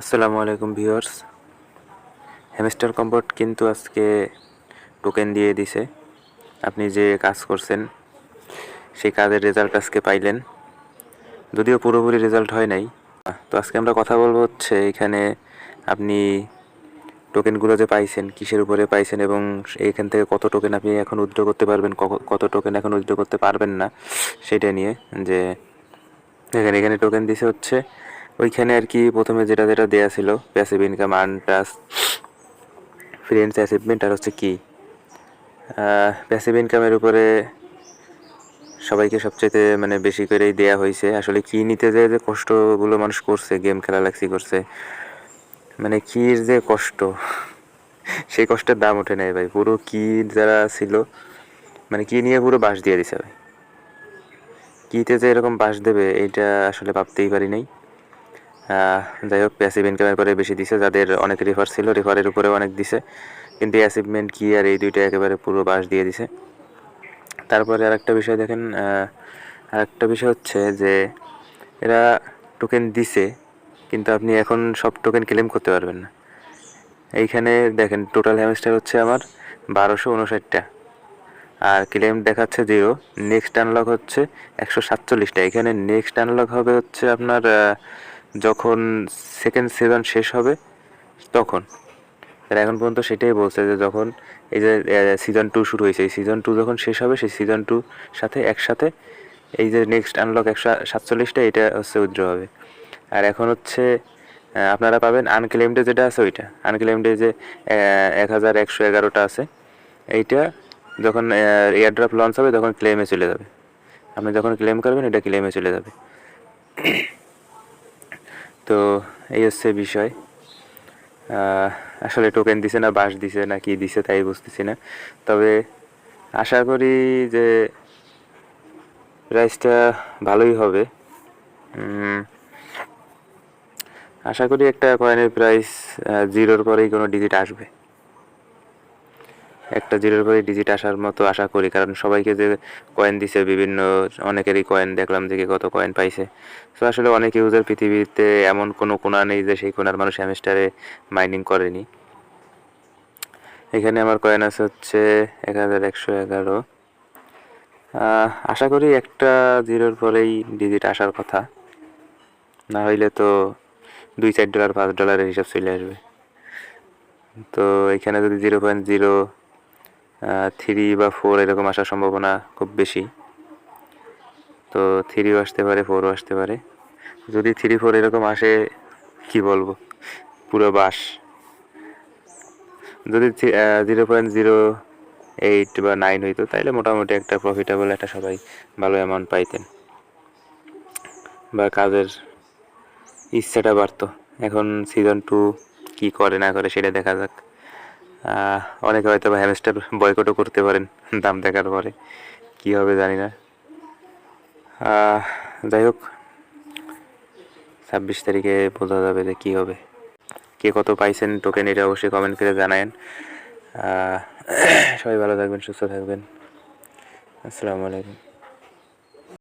আসসালামু আলাইকুম viewers. Hamster comfort কিন্তু আজকে টোকেন দিয়ে দিছে। আপনি যে কাজ করছেন, সেই কাজের রেজাল্ট আজকে পাইলেন। যদিও পুরোপুরি রেজাল্ট হয় নাই। তো আজকে আমরা কথা বলব হচ্ছে এখানে আপনি টোকেনগুলো যে পাইছেন, কিসের উপরে পাইছেন এবং এইখান থেকে কত টোকেন আপনি এখন উইথড্র করতে পারবেন, কত টোকেন এখন উইথড্র করতে পারবেন না, সেটা নিয়ে যে এখানে এখানে টোকেন দিছে হচ্ছে ওইখানে আর কি প্রথমে যেটা যেটা দেয়া ছিল প্যাসিভ ইনকাম আর্ন টাস ফ্রেন্ডস অ্যাচিভমেন্ট আর হচ্ছে কি? প্যাসিভ ইনকামের উপরে সবাইকে সবচেয়ে মানে বেশি করেই দেয়া হয়েছে আসলে কি নিতে যে যে কষ্টগুলো মানুষ করছে গেম খেলা লাগছি করছে মানে কির যে কষ্ট, সেই কষ্টের দাম ওঠে নাই ভাই। পুরো কি যারা ছিল মানে কি নিয়ে পুরো বাস দিয়ে দিছে ভাই। কিতে যে এরকম বাস দেবে, এইটা আসলে ভাবতেই পারি নাই। যাই হোক প্যাসিভ ইনকামের পরে বেশি দিছে, যাদের অনেক রেফার ছিল রেফারের উপরেও অনেক দিছে। কিন্তু অ্যাচিভমেন্ট কি আর এই দুইটা একেবারে পুরো বাস দিয়ে দিছে। তারপরে আরেকটা বিষয় দেখেন আরেকটা বিষয় হচ্ছে যে এরা টোকেন দিছে, কিন্তু আপনি এখন সব টোকেন ক্লেম করতে পারবেন না। এইখানে দেখেন টোটাল হ্যামস্টার হচ্ছে আমার বারোশো উনষাটটা। আর ক্লেম দেখাচ্ছে জিরো নেক্সট আনলক হচ্ছে একশো সাতচল্লিশটা। এখানে নেক্সট আনলক হবে হচ্ছে আপনার যখন সেকেন্ড সিজন শেষ হবে, তখন। এখন পর্যন্ত সেটাই বলছে যে যখন এই যে সিজন টু শুরু হয়েছে, এই সিজন টু যখন শেষ হবে, সেই সিজন টু সাথে, একসাথে এই যে নেক্সট আনলক একশো সাতচল্লিশটা, এটা হচ্ছে উইথড্র হবে। আর এখন হচ্ছে আপনারা পাবেন আনক্লেমডে যেটা আছে ওইটা। আনক্লেমডে যে এক হাজার একশো এগারোটা আছে, এইটা যখন এয়ারড্রপ লঞ্চ হবে, তখন ক্লেমে চলে যাবে। আপনি যখন ক্লেম করবেন, এটা ক্লেমে চলে যাবে। তো এই হচ্ছে বিষয়। আসলে টোকেন দিছে না বাস দিছে না, কি দিছে তাই বুঝতেছি না। তবে আশা করি যে প্রাইসটা ভালোই হবে। আশা করি একটা কয়েনের প্রাইস জিরোর পরেই কোনো ডিজিট আসবে। একটা জিরোর পরে ডিজিট আসার মতো আশা করি। কারণ সবাইকে যে কয়েন দিছে, বিভিন্ন অনেকেরই কয়েন দেখলাম যে কত কয়েন পাইছে। তো আসলে অনেক ইউজার পৃথিবীতে এমন কোনো কোনা নেই যে সেই কোনার মানুষ হ্যামস্টারে মাইনিং করেনি। এখানে আমার কয়েন আছে হচ্ছে এক হাজার একশো এগারো আশা করি একটা জিরোর পরেই ডিজিট আসার কথা। না হইলে তো দুই চার ডলার পাঁচ ডলারের হিসাব চলে আসবে। তো এখানে যদি জিরো পয়েন্ট জিরো থ্রি বা ফোর এরকম আসার সম্ভাবনা খুব বেশি। তো থ্রিও আসতে পারে ফোরও আসতে পারে। যদি থ্রি ফোর এরকম আসে, কি বলব? পুরো বাস। যদি জিরো পয়েন্ট জিরো এইট বা নাইন হইতো তাহলে মোটামুটি একটা প্রফিটেবল একটা সবাই ভালো অ্যামাউন্ট পাইতেন। বা কাজের ইচ্ছাটা বাড়তো। এখন সিজন টু কি করে না করে সেটা দেখা যাক। অনেকে হয়তো বা হ্যামস্টার বয়কটও করতে পারেন, দাম দেখার পরে। কি হবে জানি না। যাই হোক, ছাব্বিশ তারিখে বোঝা যাবে যে কী হবে। কে কত পাইছেন টোকেন এটা অবশ্যই কমেন্ট করে জানায়েন। সবাই ভালো থাকবেন, সুস্থ থাকবেন। আসসালামু আলাইকুম।